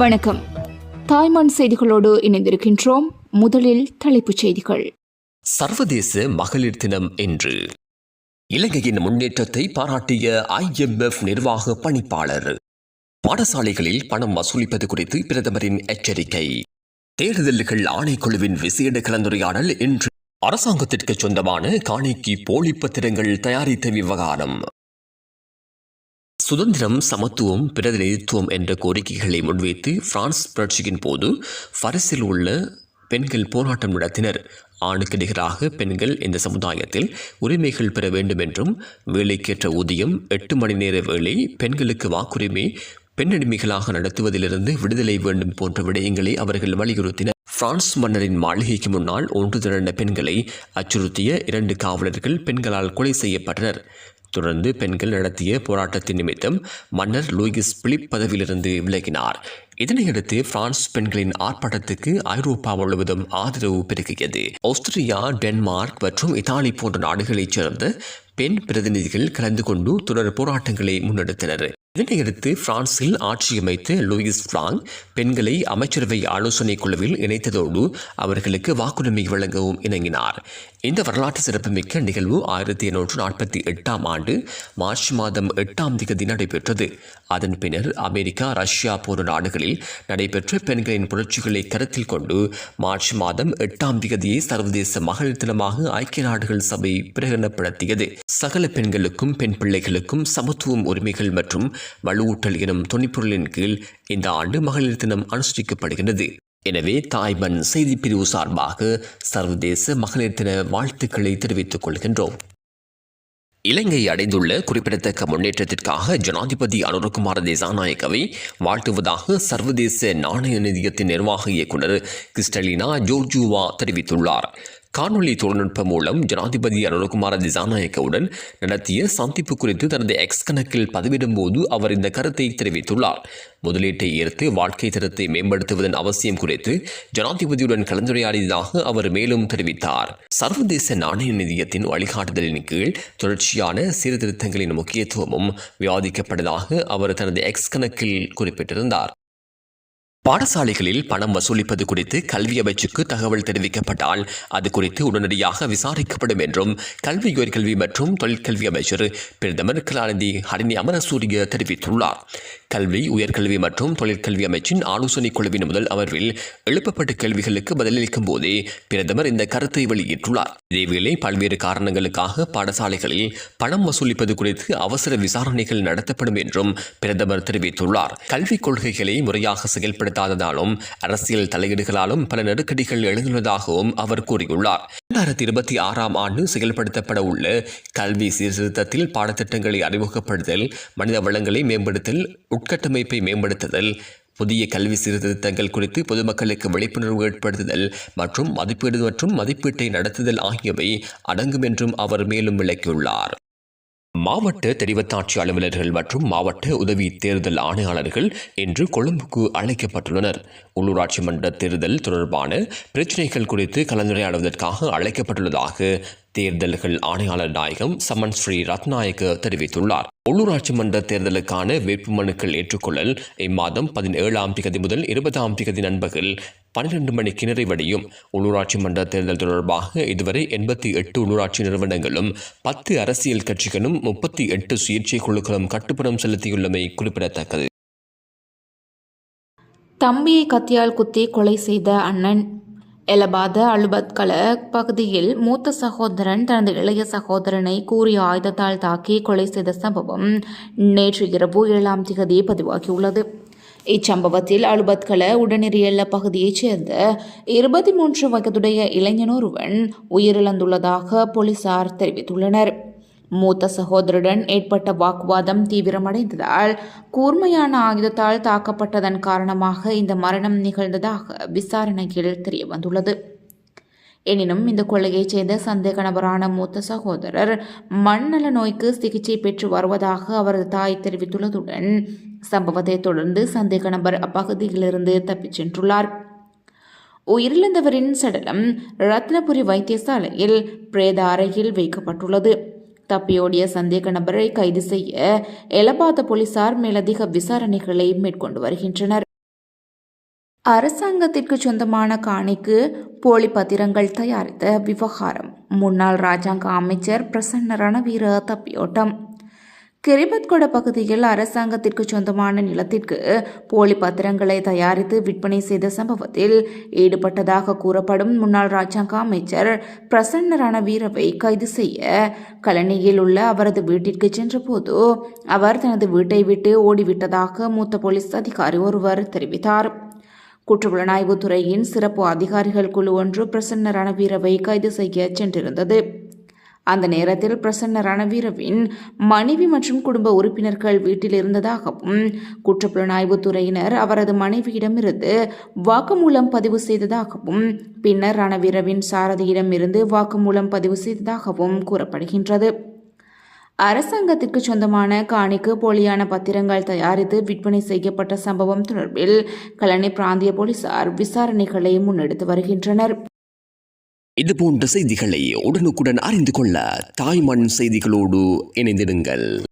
வணக்கம். தாய்மான் செய்திகளோடு இணைந்திருக்கின்றோம். முதலில் தலைப்புச் செய்திகள். சர்வதேச மகளிர் தினம் என்று இலங்கையின் முன்னேற்றத்தை பாராட்டிய ஐஎம்எஃப் நிர்வாக பணிப்பாளர். பாடசாலைகளில் பணம் வசூலிப்பது குறித்து பிரதமரின் எச்சரிக்கை. தேர்தல்கள் ஆணைக்குழுவின் விசேட கலந்துரையாடல் இன்று. அரசாங்கத்திற்கு சொந்தமான காணிக்கு போலி பத்திரங்கள் தயாரித்த விவகாரம். சுதந்திரம் சமத்துவம் பிரதிநிதித்துவம் என்ற கோரிக்கைகளை முன்வைத்து பிரான்ஸ் புரட்சியின் போது பரிசில் உள்ள பெண்கள் போராட்டம் நடத்தினர். ஆணுக்கு நிகராக பெண்கள் இந்த சமுதாயத்தில் உரிமைகள் பெற வேண்டும் என்றும் வேலைக்கேற்ற ஊதியம் எட்டு மணி நேர வேலை பெண்களுக்கு வாக்குரிமை பெண்ணடிமைகளாக நடத்துவதிலிருந்து விடுதலை வேண்டும் போன்ற விடயங்களை அவர்கள் வலியுறுத்தினர். பிரான்ஸ் மன்னரின் மாளிகைக்கு முன்னால் ஒன்று திரண்ட பெண்களை அச்சுறுத்திய இரண்டு காவலர்கள் பெண்களால் கொலை செய்யப்பட்டனர். தொடர்ந்து பெண்கள் நடத்திய போராட்டத்தின் நிமித்தம் மன்னர் லூயிஸ் பிலிப் பதவியிலிருந்து விலகினார். இதனையடுத்து பிரான்ஸ் பெண்களின் ஆர்ப்பாட்டத்துக்கு ஐரோப்பா முழுவதும் ஆதரவு பெருகியது. ஆஸ்திரியா டென்மார்க் மற்றும் இத்தாலி போன்ற நாடுகளைச் சேர்ந்த பெண் பிரதிநிதிகள் கலந்து கொண்டு தொடர் போராட்டங்களை முன்னெடுத்தனர். இதனையடுத்து பிரான்சில் ஆட்சி அமைத்த லூயிஸ் பிராங் பெண்களை அமைச்சரவை ஆலோசனை குழுவில் இணைத்ததோடு அவர்களுக்கு வாக்குரிமை வழங்கவும் இணங்கினார். இந்த வரலாற்று சிறப்புமிக்க நிகழ்வு ஆயிரத்தி எண்ணூற்று நாற்பத்தி எட்டாம் ஆண்டு மார்ச் மாதம் எட்டாம் தேதி நடைபெற்றது. அதன் பின்னர் அமெரிக்கா ரஷ்யா போன்ற நாடுகளில் நடைபெற்ற பெண்களின் புரட்சிகளை கருத்தில் கொண்டு மார்ச் மாதம் எட்டாம் தேதியை சர்வதேச மகளிர் தினமாக ஐக்கிய நாடுகள் சபை பிரகடனப்படுத்தியது. சகல பெண்களுக்கும் பெண் பிள்ளைகளுக்கும் சமத்துவம் உரிமைகள் மற்றும் வலுவூட்டல் எனும் துணிப்பொருளின் கீழ் இந்த ஆண்டு மகளிர் தினம் அனுஷ்டிக்கப்படுகிறது எனவே தாய்மண் செய்திப்பிரிவு சார்பாக சர்வதேச மகளிர் தின வாழ்த்துக்களை தெரிவித்துக் கொள்கின்றோம். இலங்கை அடைந்துள்ள குறிப்பிடத்தக்க முன்னேற்றத்திற்காக ஜனாதிபதி அனுரகுமார திசாநாயக்கவை வாழ்த்துவதாக சர்வதேச நாணய நிதியத்தின் நிர்வாக இயக்குனர் கிறிஸ்டலினா ஜோர்ஜுவா தெரிவித்துள்ளார். காணொலி தொழில்நுட்பம் மூலம் ஜனாதிபதி அனுரகுமார திசாநாயக்கவுடன் நடத்திய சந்திப்பு குறித்து தனது எக்ஸ் கணக்கில் பதிவிடும் போது அவர் இந்த கருத்தை தெரிவித்துள்ளார். முதலீட்டை ஈர்த்து வாழ்க்கை தரத்தை மேம்படுத்துவதன் அவசியம் குறித்து ஜனாதிபதியுடன் கலந்துரையாடியதாக அவர் மேலும் தெரிவித்தார். சர்வதேச நாணய நிதியத்தின் வழிகாட்டுதலின் கீழ் தொடர்ச்சியான சீர்திருத்தங்களின் முக்கியத்துவமும் விவாதிக்கப்பட்டதாக அவர் தனது எக்ஸ் கணக்கில் குறிப்பிட்டிருந்தார். பாடசாலைகளில் பணம் வசூலிப்பது குறித்து கல்வி அமைச்சுக்கு தகவல் தெரிவிக்கப்பட்டால் அது குறித்து உடனடியாக விசாரிக்கப்படும் என்றும் கல்வி உயர்கல்வி மற்றும் தொழிற்கல்வி அமைச்சர் பிரதமர் கலாநிதி ஹரிணி அமரசூரிய தெரிவித்துள்ளார். கல்வி உயர்கல்வி மற்றும் தொழிற்கல்வி அமைச்சின் ஆலோசனைக் குழுவின் முதல் அமர்வில் எழுப்பப்பட்ட கேள்விகளுக்கு பதிலளிக்கும் போதே பிரதமர் இந்த கருத்தை வெளியிட்டுள்ளார். இதேவேளை பல்வேறு காரணங்களுக்காக பாடசாலைகளில் பணம் வசூலிப்பது குறித்து அவசர விசாரணைகள் நடத்தப்படும் என்றும் பிரதமர் தெரிவித்துள்ளார். கல்விக் கொள்கைகளை முறையாக செயல்படுத்தாததாலும் அரசியல் தலையீடுகளாலும் பல நெருக்கடிகள் எழுந்துள்ளதாகவும் அவர் கூறியுள்ளார். இரண்டாயிரத்தி இருபத்தி ஆறாம் ஆண்டு செயல்படுத்தப்பட உள்ள கல்வி சீர்திருத்தத்தில் பாடத்திட்டங்களை அறிமுகப்படுத்தல் மனித வளங்களை மேம்படுத்தல் உட்கட்டமைப்பை மேம்படுத்துதல் புதிய கல்வி சீர்திருத்தங்கள் குறித்து பொதுமக்களுக்கு விழிப்புணர்வு ஏற்படுத்துதல் மற்றும் மதிப்பீடு மற்றும் மதிப்பீட்டை நடத்துதல் ஆகியவை அடங்கும் என்றும் அவர் மேலும் விளக்கியுள்ளார். மாவட்ட தெரிவத்தாட்சி அலுவலர்கள் மற்றும் மாவட்ட உதவி தேர்தல் ஆணையாளர்கள் இன்று கொழும்புக்கு அழைக்கப்பட்டுள்ளனர். உள்ளூராட்சி மன்ற தேர்தல் தொடர்பான பிரச்சினைகள் குறித்து கலந்துரையாடுவதற்காக அழைக்கப்பட்டுள்ளதாக தேர்தல்கள் ஆணையாளர் நாயகம் சமன் ஸ்ரீ ரத்நாயக்க தெரிவித்துள்ளார். உள்ளூராட்சி மன்ற தேர்தலுக்கான வேட்புமனுக்கள் ஏற்றுக்கொள்ளல் இம்மாதம் பதினேழாம் திகதி முதல் இருபதாம் திகதி நண்பகல் பன்னிரண்டு மணிக்கு நிறைவடையும். உள்ளூராட்சி மன்ற தேர்தல் தொடர்பாக இதுவரை எண்பத்தி எட்டு உள்ளூராட்சி நிறுவனங்களும் பத்து அரசியல் கட்சிகளும் முப்பத்தி எட்டு சுயேட்சை குழுக்களும் கட்டுப்படம் செலுத்தியுள்ளமை குறிப்பிடத்தக்கது. தம்பியை கத்தியால் குத்தி கொலை செய்த அண்ணன் எலபாத அலுபத்கல பகுதியில் மூத்த சகோதரன் தனது இளைய சகோதரனை கூறிய ஆயுதத்தால் தாக்கி கொலை செய்த சம்பவம் நேற்று இரவு ஏழாம் திகதி பதிவாகியுள்ளது. இச்சம்பவத்தில் அலுபத்கல உடனெறியல்ல பகுதியைச் சேர்ந்த இருபத்தி மூன்று வயதுடைய இளைஞனொருவன் உயிரிழந்துள்ளதாக போலீசார் தெரிவித்துள்ளனர். மூத்த சகோதரருடன் ஏற்பட்ட வாக்குவாதம் தீவிரமடைந்ததால் கூர்மையான ஆயுதத்தால் தாக்கப்பட்டதன் காரணமாக இந்த மரணம் நிகழ்ந்ததாக விசாரணையில் தெரியவந்துள்ளது. எனினும் இந்த கொள்ளையைச் சேர்ந்த சந்தேக நபரான மூத்த சகோதரர் மண்ணல நோய்க்கு சிகிச்சை பெற்று வருவதாக அவரது தாய் தெரிவித்துள்ளதுடன் சம்பவத்தை தொடர்ந்து சந்தேக நபர் அப்பகுதியிலிருந்து தப்பிச் சென்றுள்ளார். உயிரிழந்தவரின் சடலம் ரத்னபுரி வைத்தியசாலையில் பிரேத அறையில் வைக்கப்பட்டுள்ளது. தப்பியோடிய சந்தேக நபரை கைது செய்ய எலபாத போலீசார் மேலதிக விசாரணைகளை மேற்கொண்டு வருகின்றனர். அரசாங்கத்திற்கு சொந்தமான காணிக்கு போலி பத்திரங்கள் தயாரித்த விவகாரம். முன்னாள் ராஜாங்க அமைச்சர் பிரசன்ன ரணவீர தப்பியோட்டம். கிரிபத்கொட பகுதியில் அரசாங்கத்திற்கு சொந்தமான நிலத்திற்கு போலி பத்திரங்களை தயாரித்து விற்பனை செய்த சம்பவத்தில் ஈடுபட்டதாக கூறப்படும் முன்னாள் ராஜாங்க அமைச்சர் பிரசன்ன ரணவீரவை கைது செய்ய கலனியில் உள்ள அவரது வீட்டிற்கு சென்றபோது அவர் தனது வீட்டை விட்டு ஓடிவிட்டதாக மூத்த போலீஸ் அதிகாரி ஒருவர் தெரிவித்தார். குற்றப்புலனாய்வுத்துறையின் சிறப்பு அதிகாரிகள் குழு ஒன்று பிரசன்ன ரணவீரவை கைது செய்ய சென்றிருந்தது. அந்த நேரத்தில் பிரசன்ன ரணவீரவின் மனைவி மற்றும் குடும்ப உறுப்பினர்கள் வீட்டில் இருந்ததாகவும் குற்றப்புலனாய்வுத் துறையினர் அவரது மனைவியிடமிருந்து வாக்குமூலம் பதிவு செய்ததாகவும் பின்னர் ரணவீரவின் சாரதியிடமிருந்து வாக்குமூலம் பதிவு செய்ததாகவும் கூறப்படுகின்றது. அரசாங்கத்திற்கு சொந்தமான காணிக்கு போலியான பத்திரங்கள் தயாரித்து விற்பனை செய்யப்பட்ட சம்பவம் தொடர்பில் கலனி பிராந்திய போலீசார் விசாரணைகளை முன்னெடுத்து வருகின்றனர். இது போன்ற செய்திகளை உடனுக்குடன் அறிந்து கொள்ள தாய்மண் செய்திகளோடு இணைந்திடுங்கள்.